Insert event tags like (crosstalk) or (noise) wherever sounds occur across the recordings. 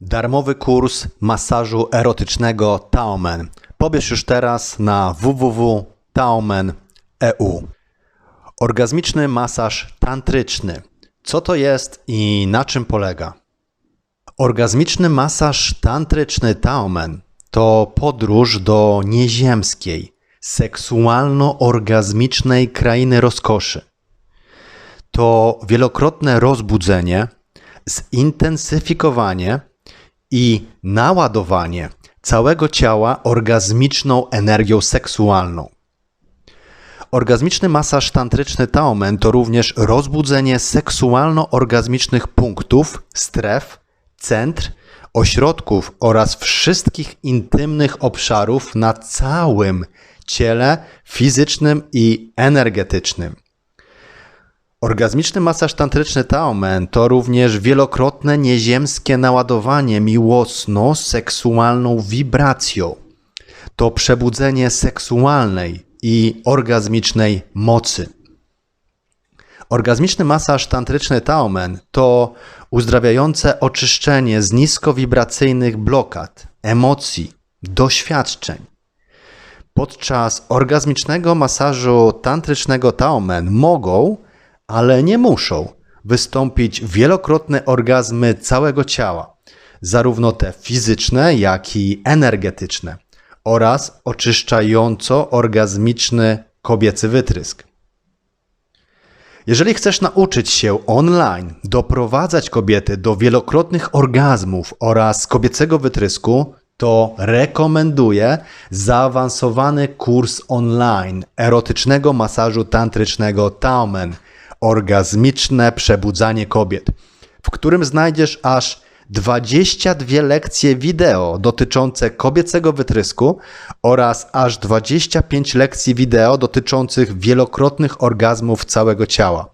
Darmowy kurs masażu erotycznego Taomen. Pobierz już teraz na www.taomen.eu. Orgazmiczny masaż tantryczny. Co to jest i na czym polega? Orgazmiczny masaż tantryczny Taomen to podróż do nieziemskiej, seksualno-orgazmicznej krainy rozkoszy. To wielokrotne rozbudzenie, zintensyfikowanie i naładowanie całego ciała orgazmiczną energią seksualną. Orgazmiczny masaż tantryczny Taomen to również rozbudzenie seksualno-orgazmicznych punktów, stref, centr, ośrodków oraz wszystkich intymnych obszarów na całym ciele fizycznym i energetycznym. Orgazmiczny masaż tantryczny Taomen to również wielokrotne nieziemskie naładowanie miłosno-seksualną wibracją. To przebudzenie seksualnej i orgazmicznej mocy. Orgazmiczny masaż tantryczny Taomen to uzdrawiające oczyszczenie z niskowibracyjnych blokad, emocji, doświadczeń. Podczas orgazmicznego masażu tantrycznego Taomen mogą ale nie muszą wystąpić wielokrotne orgazmy całego ciała, zarówno te fizyczne, jak i energetyczne, oraz oczyszczająco orgazmiczny kobiecy wytrysk. Jeżeli chcesz nauczyć się online doprowadzać kobiety do wielokrotnych orgazmów oraz kobiecego wytrysku, to rekomenduję zaawansowany kurs online erotycznego masażu tantrycznego Taumen – Orgazmiczne przebudzanie kobiet, w którym znajdziesz aż 22 lekcje wideo dotyczące kobiecego wytrysku oraz aż 25 lekcji wideo dotyczących wielokrotnych orgazmów całego ciała.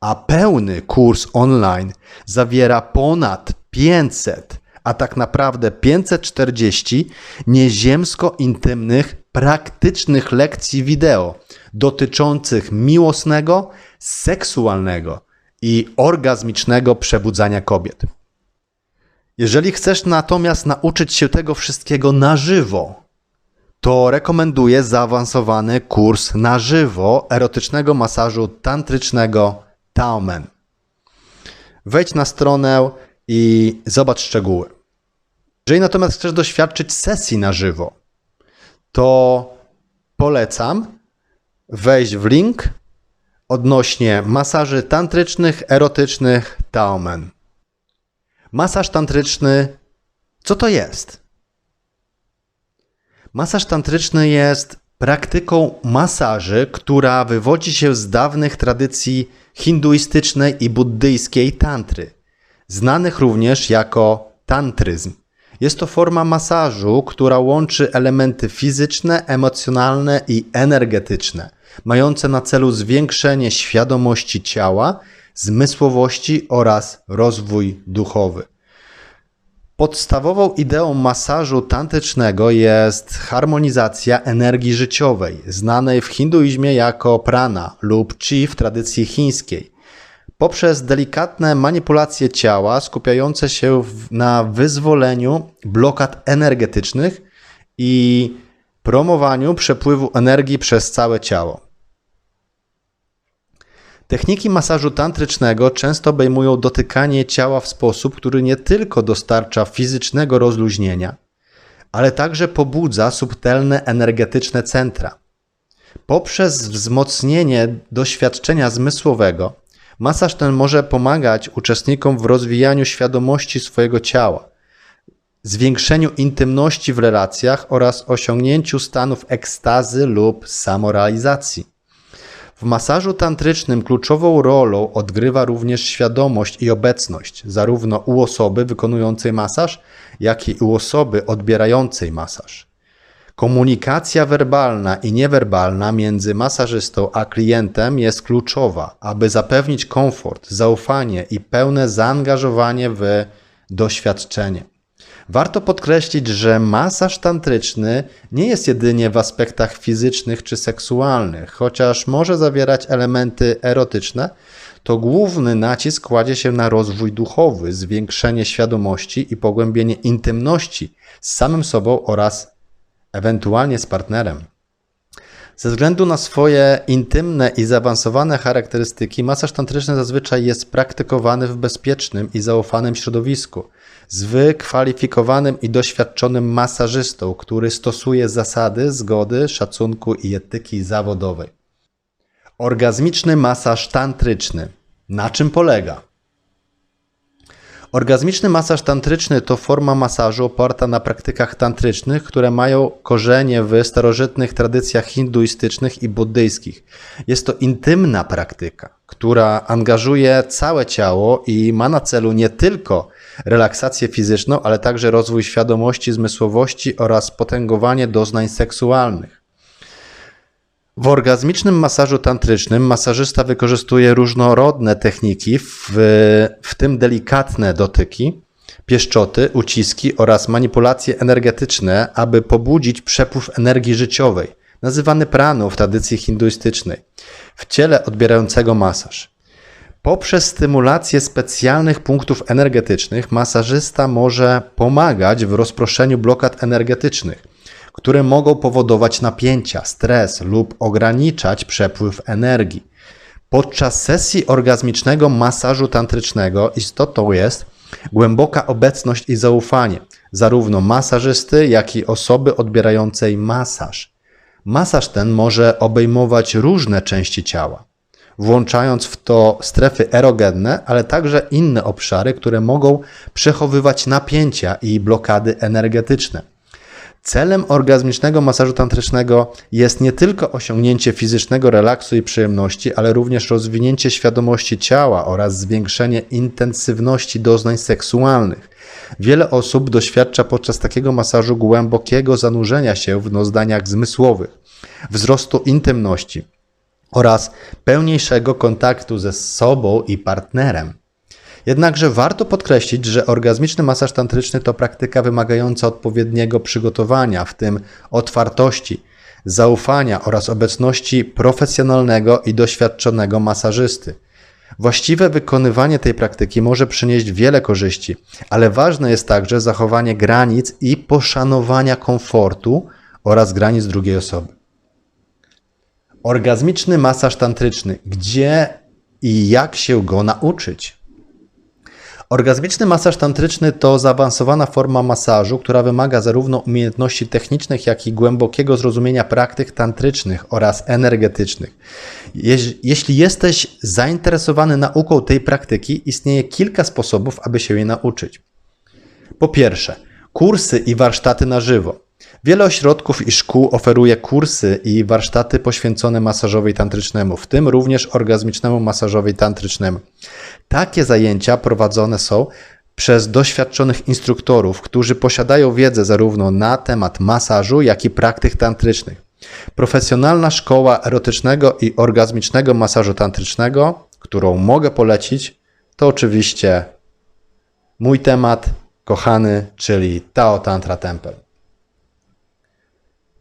A pełny kurs online zawiera ponad 500, a tak naprawdę 540 nieziemsko-intymnych, praktycznych lekcji wideo dotyczących miłosnego, seksualnego i orgazmicznego przebudzania kobiet. Jeżeli chcesz natomiast nauczyć się tego wszystkiego na żywo, to rekomenduję zaawansowany kurs na żywo erotycznego masażu tantrycznego Taumen. Wejdź na stronę i zobacz szczegóły. Jeżeli natomiast chcesz doświadczyć sesji na żywo, to polecam wejść w link odnośnie masaży tantrycznych, erotycznych Taomen. Masaż tantryczny, co to jest? Masaż tantryczny jest praktyką masaży, która wywodzi się z dawnych tradycji hinduistycznej i buddyjskiej tantry, znanych również jako tantryzm. Jest to forma masażu, która łączy elementy fizyczne, emocjonalne i energetyczne – mające na celu zwiększenie świadomości ciała, zmysłowości oraz rozwój duchowy. Podstawową ideą masażu tantycznego jest harmonizacja energii życiowej, znanej w hinduizmie jako prana lub chi w tradycji chińskiej, poprzez delikatne manipulacje ciała skupiające się na wyzwoleniu blokad energetycznych i promowaniu przepływu energii przez całe ciało. Techniki masażu tantrycznego często obejmują dotykanie ciała w sposób, który nie tylko dostarcza fizycznego rozluźnienia, ale także pobudza subtelne energetyczne centra. Poprzez wzmocnienie doświadczenia zmysłowego, masaż ten może pomagać uczestnikom w rozwijaniu świadomości swojego ciała, zwiększeniu intymności w relacjach oraz osiągnięciu stanów ekstazy lub samorealizacji. W masażu tantrycznym kluczową rolą odgrywa również świadomość i obecność, zarówno u osoby wykonującej masaż, jak i u osoby odbierającej masaż. Komunikacja werbalna i niewerbalna między masażystą a klientem jest kluczowa, aby zapewnić komfort, zaufanie i pełne zaangażowanie w doświadczenie. Warto podkreślić, że masaż tantryczny nie jest jedynie w aspektach fizycznych czy seksualnych, chociaż może zawierać elementy erotyczne, to główny nacisk kładzie się na rozwój duchowy, zwiększenie świadomości i pogłębienie intymności z samym sobą oraz ewentualnie z partnerem. Ze względu na swoje intymne i zaawansowane charakterystyki, masaż tantryczny zazwyczaj jest praktykowany w bezpiecznym i zaufanym środowisku, z wykwalifikowanym i doświadczonym masażystą, który stosuje zasady zgody, szacunku i etyki zawodowej. Orgazmiczny masaż tantryczny. Na czym polega? Orgazmiczny masaż tantryczny to forma masażu oparta na praktykach tantrycznych, które mają korzenie w starożytnych tradycjach hinduistycznych i buddyjskich. Jest to intymna praktyka, która angażuje całe ciało i ma na celu nie tylko relaksację fizyczną, ale także rozwój świadomości, zmysłowości oraz potęgowanie doznań seksualnych. W orgazmicznym masażu tantrycznym masażysta wykorzystuje różnorodne techniki, w, w tym delikatne dotyki, pieszczoty, uciski oraz manipulacje energetyczne, aby pobudzić przepływ energii życiowej, nazywany praną w tradycji hinduistycznej, w ciele odbierającego masaż. Poprzez stymulację specjalnych punktów energetycznych masażysta może pomagać w rozproszeniu blokad energetycznych które mogą powodować napięcia, stres lub ograniczać przepływ energii. Podczas sesji orgazmicznego masażu tantrycznego istotą jest głęboka obecność i zaufanie zarówno masażysty, jak i osoby odbierającej masaż. Masaż ten może obejmować różne części ciała, włączając w to strefy erogenne, ale także inne obszary, które mogą przechowywać napięcia i blokady energetyczne. Celem orgazmicznego masażu tantrycznego jest nie tylko osiągnięcie fizycznego relaksu i przyjemności, ale również rozwinięcie świadomości ciała oraz zwiększenie intensywności doznań seksualnych. Wiele osób doświadcza podczas takiego masażu głębokiego zanurzenia się w doznaniach zmysłowych, wzrostu intymności oraz pełniejszego kontaktu ze sobą i partnerem. Jednakże warto podkreślić, że orgazmiczny masaż tantryczny to praktyka wymagająca odpowiedniego przygotowania, w tym otwartości, zaufania oraz obecności profesjonalnego i doświadczonego masażysty. Właściwe wykonywanie tej praktyki może przynieść wiele korzyści, ale ważne jest także zachowanie granic i poszanowania komfortu oraz granic drugiej osoby. Orgazmiczny masaż tantryczny. Gdzie i jak się go nauczyć? Orgazmiczny masaż tantryczny to zaawansowana forma masażu, która wymaga zarówno umiejętności technicznych, jak i głębokiego zrozumienia praktyk tantrycznych oraz energetycznych. Jeśli jesteś zainteresowany nauką tej praktyki, istnieje kilka sposobów, aby się jej nauczyć. Po pierwsze, kursy i warsztaty na żywo. Wiele ośrodków i szkół oferuje kursy i warsztaty poświęcone masażowi tantrycznemu, w tym również orgazmicznemu masażowi tantrycznemu. Takie zajęcia prowadzone są przez doświadczonych instruktorów, którzy posiadają wiedzę zarówno na temat masażu, jak i praktyk tantrycznych. Profesjonalna szkoła erotycznego i orgazmicznego masażu tantrycznego, którą mogę polecić, to oczywiście mój temat kochany, czyli Tao Tantra Temple.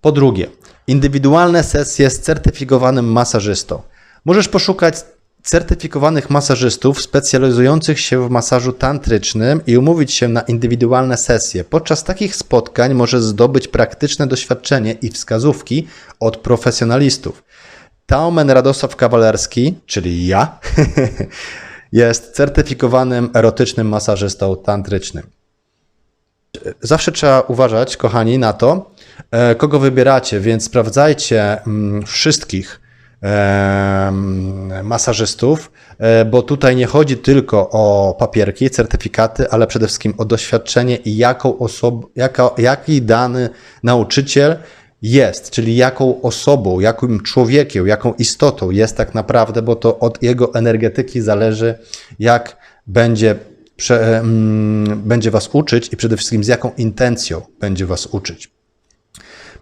Po drugie, indywidualne sesje z certyfikowanym masażystą. Możesz poszukać certyfikowanych masażystów specjalizujących się w masażu tantrycznym i umówić się na indywidualne sesje. Podczas takich spotkań możesz zdobyć praktyczne doświadczenie i wskazówki od profesjonalistów. Taumen Radosław Kawalerski, czyli ja, (laughs) jest certyfikowanym erotycznym masażystą tantrycznym. Zawsze trzeba uważać, kochani, na to, kogo wybieracie, więc sprawdzajcie mm, wszystkich masażystów, e, bo tutaj nie chodzi tylko o papierki, certyfikaty, ale przede wszystkim o doświadczenie i jaką osobę, jaka, jaki dany nauczyciel jest, czyli jaką osobą, jakim człowiekiem, jaką istotą jest tak naprawdę, bo to od jego energetyki zależy, jak będzie, prze, mm, będzie Was uczyć i przede wszystkim z jaką intencją będzie Was uczyć.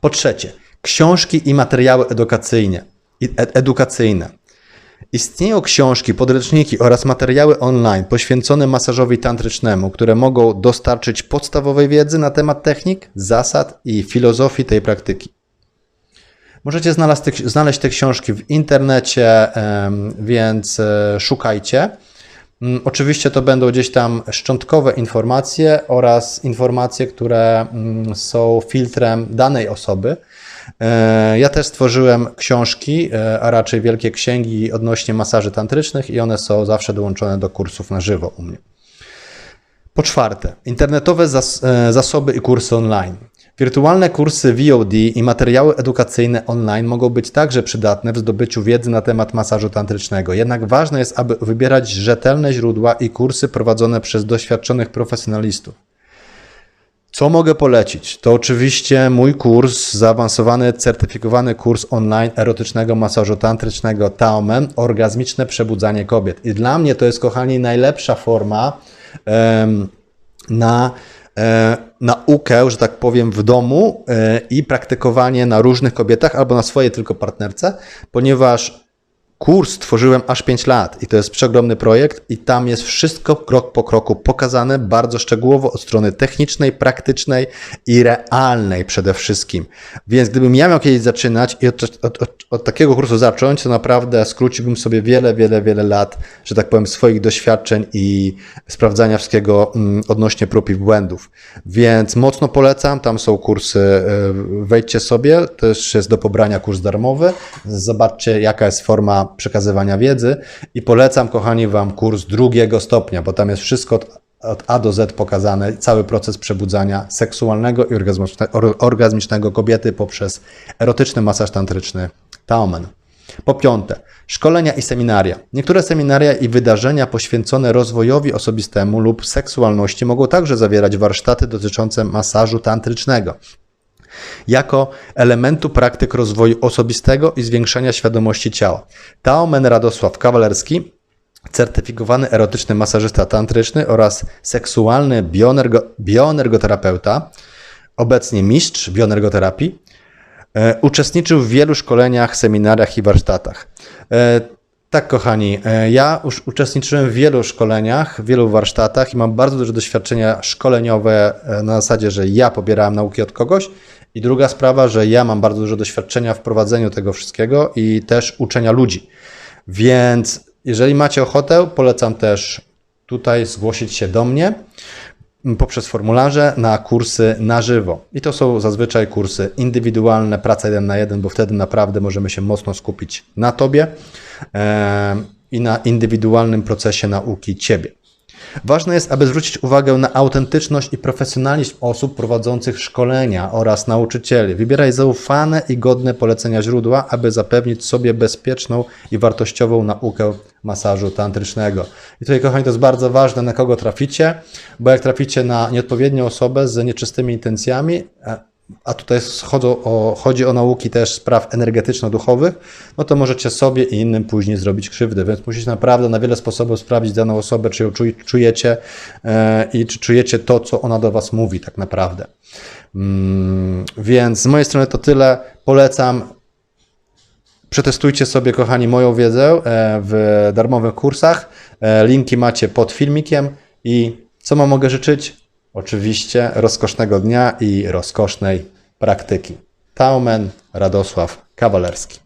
Po trzecie, książki i materiały edukacyjne edukacyjne. Istnieją książki, podręczniki oraz materiały online poświęcone masażowi tantrycznemu, które mogą dostarczyć podstawowej wiedzy na temat technik, zasad i filozofii tej praktyki. Możecie znaleźć te, znaleźć te książki w internecie, więc e, szukajcie. Mm, Oczywiście to będą gdzieś tam szczątkowe informacje oraz informacje, które mm, są filtrem danej osoby. E, Ja też stworzyłem książki, e, a raczej wielkie księgi odnośnie masaży tantrycznych i one są zawsze dołączone do kursów na żywo u mnie. Po czwarte, internetowe e, zasoby i kursy online. Wirtualne kursy VOD i materiały edukacyjne online mogą być także przydatne w zdobyciu wiedzy na temat masażu tantrycznego. Jednak ważne jest, aby wybierać rzetelne źródła i kursy prowadzone przez doświadczonych profesjonalistów. Co mogę polecić? To oczywiście mój kurs, zaawansowany, certyfikowany kurs online erotycznego masażu tantrycznego Taomen, orgazmiczne przebudzanie kobiet. I dla mnie to jest, kochani, najlepsza forma na naukę, że tak powiem, w domu e, i praktykowanie na różnych kobietach albo na swojej tylko partnerce, ponieważ Kurs tworzyłem aż 5 lat i to jest przeogromny projekt i tam jest wszystko krok po kroku pokazane bardzo szczegółowo od strony technicznej, praktycznej i realnej przede wszystkim. Więc gdybym ja miał kiedyś zaczynać i od, od, od, od takiego kursu zacząć, to naprawdę skróciłbym sobie wiele, wiele, wiele lat, że tak powiem, swoich doświadczeń i sprawdzania wszystkiego mm, odnośnie prób i błędów. Więc mocno polecam, tam są kursy, y, wejdźcie sobie, też jest do pobrania kurs darmowy, zobaczcie jaka jest forma przekazywania wiedzy i polecam, kochani, Wam kurs drugiego stopnia, bo tam jest wszystko od, od A do Z pokazane, cały proces przebudzania seksualnego i orgazmiczne- or- orgazmicznego kobiety poprzez erotyczny masaż tantryczny Taomen. Po piąte, szkolenia i seminaria. Niektóre seminaria i wydarzenia poświęcone rozwojowi osobistemu lub seksualności mogą także zawierać warsztaty dotyczące masażu tantrycznego jako elementu praktyk rozwoju osobistego i zwiększania świadomości ciała. Taomen Radosław Kawalerski, certyfikowany erotyczny masażysta tantryczny oraz seksualny bioenergo, bioenergoterapeuta, obecnie mistrz bioenergoterapii, e, uczestniczył w wielu szkoleniach, seminariach i warsztatach. E, tak, kochani, e, ja już uczestniczyłem w wielu szkoleniach, w wielu warsztatach i mam bardzo duże doświadczenia szkoleniowe e, na zasadzie, że ja pobierałem nauki od kogoś. I druga sprawa, że ja mam bardzo dużo doświadczenia w prowadzeniu tego wszystkiego i też uczenia ludzi. Więc jeżeli macie ochotę, polecam też tutaj zgłosić się do mnie poprzez formularze na kursy na żywo. I to są zazwyczaj kursy indywidualne, praca jeden na jeden, bo wtedy naprawdę możemy się mocno skupić na Tobie em, i na indywidualnym procesie nauki Ciebie. Ważne jest, aby zwrócić uwagę na autentyczność i profesjonalizm osób prowadzących szkolenia oraz nauczycieli. Wybieraj zaufane i godne polecenia źródła, aby zapewnić sobie bezpieczną i wartościową naukę masażu tantrycznego. I tutaj, kochani, to jest bardzo ważne, na kogo traficie, bo jak traficie na nieodpowiednią osobę z nieczystymi intencjami, e, a tutaj o, chodzi o nauki też spraw energetyczno-duchowych, no to możecie sobie i innym później zrobić krzywdę. Więc musicie naprawdę na wiele sposobów sprawdzić daną osobę, czy ją czuj, czujecie e, i czy czujecie to, co ona do Was mówi tak naprawdę. Mm, więc z mojej strony to tyle. Polecam. Przetestujcie sobie, kochani, moją wiedzę e, w darmowych kursach. E, Linki macie pod filmikiem i co Wam mogę życzyć? Oczywiście rozkosznego dnia i rozkosznej praktyki. Taumen Radosław Kawalerski.